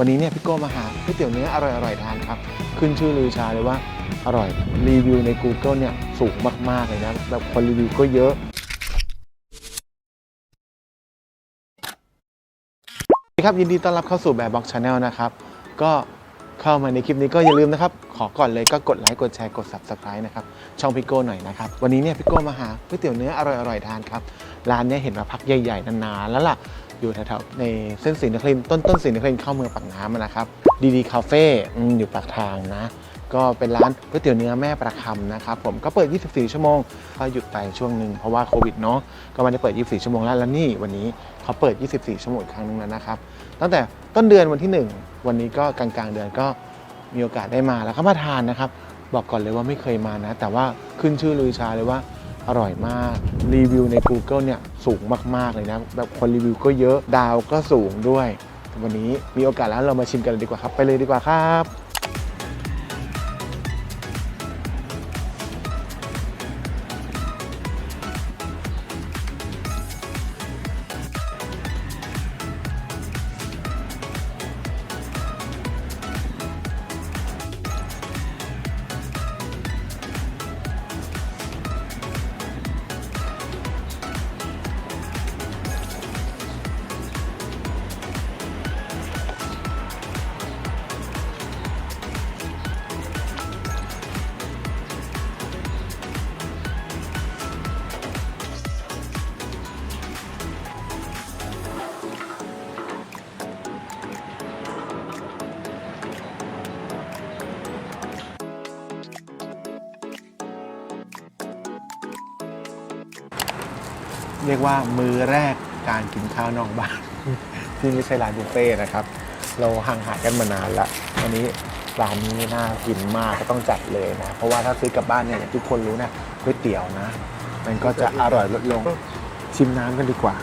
วันนี้เนี่ยพี่โก้มาหาก๋วยเตี๋ยวเนื้ออร่อยๆทานครับขึ้นชื่อลือชาเลยว่าอร่อยรีวิวใน Google เนี่ยสูงมากๆเลยนะแบบคนรีวิวก็เยอะสวัสดีครับยินดีต้อนรับเข้าสู่แบบบ็อกชาแนลนะครับก็เข้ามาในคลิปนี้ก็อย่าลืมนะครับ ขอก่อนเลยก็กดไลค์กดแชร์กด Subscribe นะครับ ช่องพี่โก้หน่อยนะครับ วันนี้เนี่ยพี่โก้มาหาก๋วยเตี๋ยวเนื้ออร่อยๆทานครับ ร้านเนี้เห็นมาพักใหญ่ๆนานๆแล้วล่ะ อยู่แถวๆในเส้นศรีนครินต้นต้นศรีนครินเข้าเมืองปากน้ำนะครับดีดีคาเฟ่อยู่ปากทางนะ ก็เป็นร้านก๋วยเตี๋ยวเนื้อแม่ประคำนะครับผมก็เปิด 24 ชั่วโมงก็หยุดไปช่วงหนึ่งเพราะว่าโควิดเนาะก็ไมันได้เปิด 24 ชั่วโมงแล้วแล้วนี่วันนี้เขาเปิด 24 ชั่วโมงอีกครั้งหนึงแล้วนะครับตั้งแต่ต้นเดือนวันที่ 1 วันนี้ก็กลางๆเดือนก็มีโอกาสได้มาแล้วก็มาทานนะครับ บอกก่อนเลยว่าไม่เคยมานะ แต่ว่าขึ้นชื่อลือชาเลยว่า อร่อยมาก รีวิวใน Google เนี่ยสูงมากๆเลยนะ แบบคนรีวิวก็เยอะดาวก็สูงด้วย วันนี้มีโอกาสแล้วเรามาชิมกันเลยดีกว่าครับ ไปเลยดีกว่าครับ เรียกว่ามือแรกการกินข้าวนอกบ้าน ที่ไม่ใช่ร้านบุฟเฟ่นะครับ เราห่างหายกันมานานละวันนี้ร้านนี้น่ากินมากก็ต้องจัดเลยนะ เพราะว่าถ้าซื้อกลับบ้านเนี่ยอย่างทุกคนรู้นะก๋วยเตี๋ยวนะ มันก็จะอร่อยลดลงชิมน้ำกันดีกว่า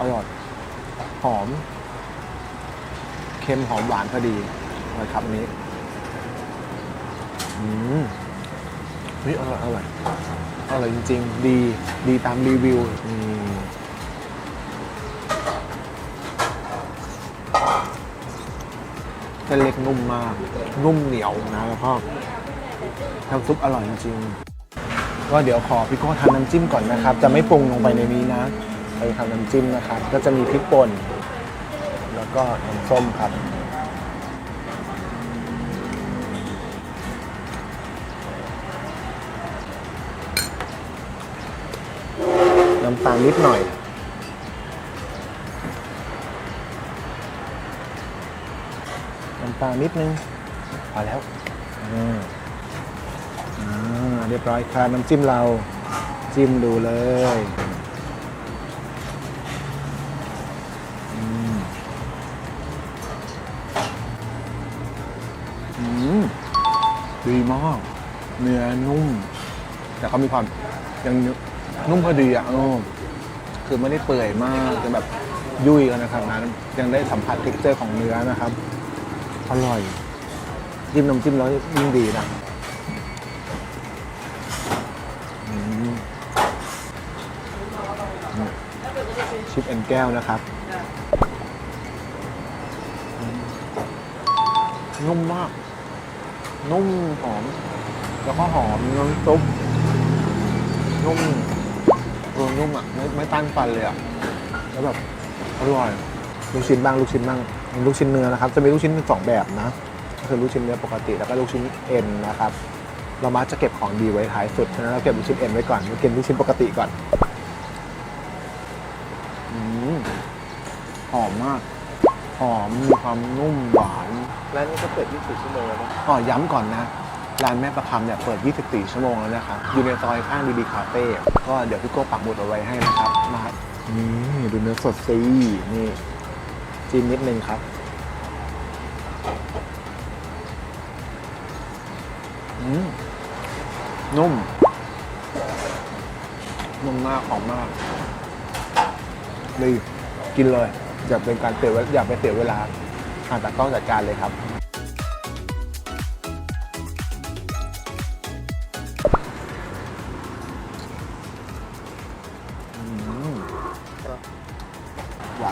อร่อยหอม เค็มหอมหวานพอดีเลยครับอันนี้ อืมเฮ้ยอร่อยอร่อยอร่อยจริง ๆ ดีดีตามรีวิวอืมเส้นเล็กนุ่มมาก นุ่มเหนียวนะแล้วก็น้ำซุปอร่อยจริงๆก็เดี๋ยวขอพี่โก้ทำน้ำจิ้มก่อนนะครับ จะไม่ปรุงลงไปในนี้นะไปทำน้ำจิ้มนะครับ ก็จะมีพริกป่น แล้วก็น้ำส้มครับ น้ำตาลนิดหน่อยน้ำตาลนิดนึงพอแล้วอืมอ่าเรียบร้อยครับน้ำจิ้มเราจิ้มดูเลยอืมอืมดีมากเนื้อนุ่ม แต่เขามีความยัง นุ่มพอดีอะเออคือไม่ได้เปื่อยมากจนแบบยุ่ยกันนะครับนั้นยังได้สัมผัสเท็กเจอร์ของเนื้อนะครับ อร่อยจิ้มน้ำจิ้มแล้วยิ่งดีนะอืมชิปแอนแก้วนะครับอืมนุ่มมาก นุ่มหอม แล้วก็หอมน้ำซุปนุ่มเออนุ่มอะไม่ไม่ต้านฟันเลยอะแล้วแบบอร่อย ลูกชิ้นบ้างลูกชิ้นบ้างมีลูกชิ้นเนื้อนะครับ จะมีลูกชิ้นเป็นสองแบบนะก็คือลูกชิ้นเนื้อปกติแล้วก็ลูกชิ้นเอ็นนะครับ เรามักจะเก็บของดีไว้ท้ายสุดฉะนั้นเราเก็บลูกชิ้นเอ็นไว้ก่อนเรากินลูกชิ้นปกติก่อนอืมหอมมากหอมมีความนุ่มหวานและนี่ก็เปิด 24 ชั่วโมงแล้วนะ อ๋อย้ำก่อนนะ ร้านแม่ประคำเนี่ยเปิด 24 ชั่วโมงแล้วนะครับ อยู่ในซอยข้างดีดีคาเฟ่ก็เดี๋ยวพี่โก้ปักหมุดเอาไว้ให้นะครับมานี่ดูเนื้อสดซีนี่จิ้มนิดนึงครับอืมนุ่ม นุ่มมากหอมมากดีกินเลย อย่าเป็นการเสียเวลาอย่าไปเสียเวลาอ่านตากล้องจัดการเลยครับ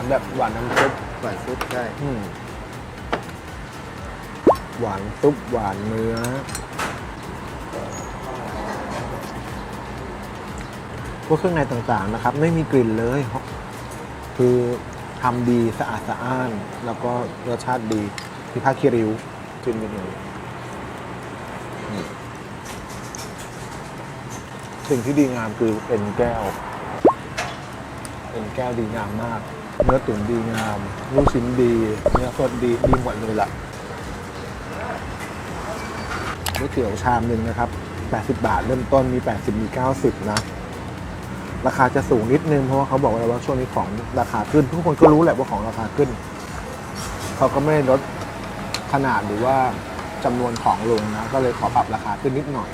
แบบหวานน้ำซุปหวานซุปใช่อืมหวานซุปหวานเนื้อ พวกเครื่องในต่างๆนะครับ ไม่มีกลิ่นเลย คือทำดีสะอาดสะอ้าน แล้วก็รสชาติดีพิพาคิริวจิ้มกันเลยนี่สิ่งที่ดีงามคือเป็นแก้วเป็นแก้วดีงามมาก เนื้อตุ๋นดีงาม ลูกชิ้นดี เนื้อสดดี ดีหมดเลยล่ะก๋วยเตี๋ยวชามหนึ่งนะครับ 80 บาท เริ่มต้นมี 80 มี 90 นะ ราคาจะสูงนิดนึง เพราะว่าเขาบอกไว้แล้วว่า ช่วงนี้ของราคาขึ้น ทุกคนก็รู้แหละว่าของราคาขึ้น เขาก็ไม่ได้ลดขนาดหรือว่าจำนวนของลงนะ ก็เลยขอปรับราคาขึ้นนิดหน่อย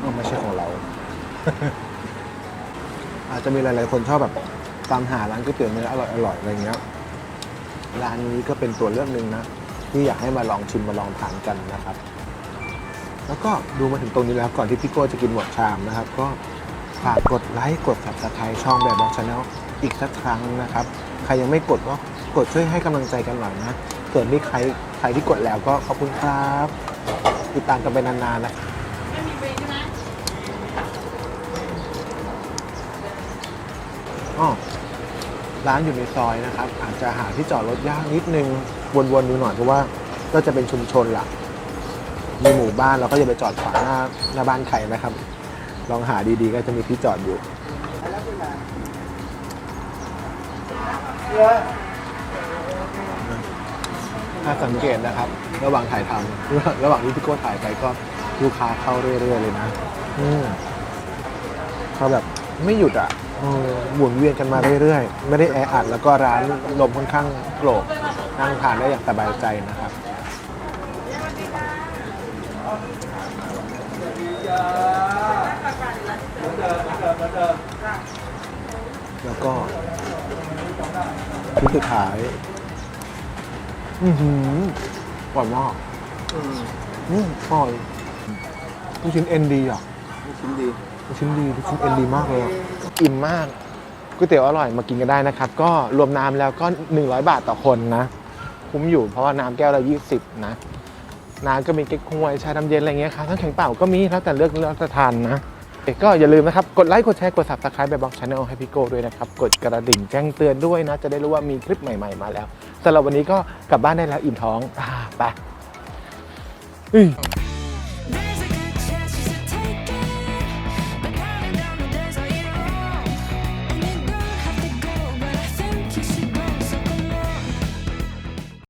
ออไม่ใช่ของเรา อาจจะมีหลาย ๆ คนชอบแบบ ตามหาร้านก๋วยเตี๋ยวเนื้ออร่อยๆอะไรเงี้ยร้านนี้ก็เป็นตัวเลือกหนึ่งนะ ที่อยากให้มาลองชิมมาลองทานกันนะครับ แล้วก็ดูมาถึงตรงนี้แล้วก่อนที่พี่โก้จะกินหมดชามนะครับ ก็ฝากกดไลค์กด subscribe ช่องแบบบอกชาแนลอีกสักครั้งนะครับ ใครยังไม่กดก็กดช่วยให้กำลังใจกันหน่อยนะส่วนที่ใครใครที่กดแล้วก็ขอบคุณครับติดตามกันไปนานๆนะอ๋อ ร้านอยู่ในซอยนะครับ อาจจะหาที่จอดรถยากนิดนึง วนๆดูหน่อยเพราะว่าก็จะเป็นชุมชนล่ะมีหมู่บ้านเราก็อย่าไปจอดขวางหน้าหน้าบ้านใครนะครับ ลองหาดีๆก็จะมีที่จอดอยู่ถ้าสังเกตนะครับ ระหว่างถ่ายทำระหว่างที่พี่โก้ถ่ายไปก็ลูกค้าเข้าเรื่อยๆเลยนะ อืมเขาแบบไม่หยุดอะ หมุนเวียนกันมาเรื่อยๆ ไม่ได้แออัดแล้วก็ร้านลมค่อนข้างโปร่งนั่งทานได้อย่างสบายใจนะครับแล้วก็ชุดสุดท้าย อือหืออร่อยมากอืมอืมอร่อยลูกชิ้นเอ็นดีอะลูกชิ้นดีลูกชิ้นดีลูกชิ้นเอ็นดีมากเลยอะ อิ่มมากก๋วยเตี๋ยวอร่อยมากินกันได้นะครับ ก็รวมน้ำแล้วก็ 100 บาทต่อคนนะ คุ้มอยู่เพราะว่าน้ำแก้วละ20 นะ น้ำก็มีเก๊กฮวยชาดำเย็นอะไรเงี้ยครับทั้งแข็งเปล่าก็มีแล้วแต่เลือกเลือกจะทานนะก็อย่าลืมนะครับ กดไลค์ กดแชร์ กด subscribe แบบบอกช anel ให้พี่โก้ด้วยนะครับ กดกระดิ่งแจ้งเตือนด้วยนะ จะได้รู้ว่ามีคลิปใหม่ๆมาแล้วสำหรับวันนี้ก็กลับบ้านได้แล้วอิ่มท้องอไป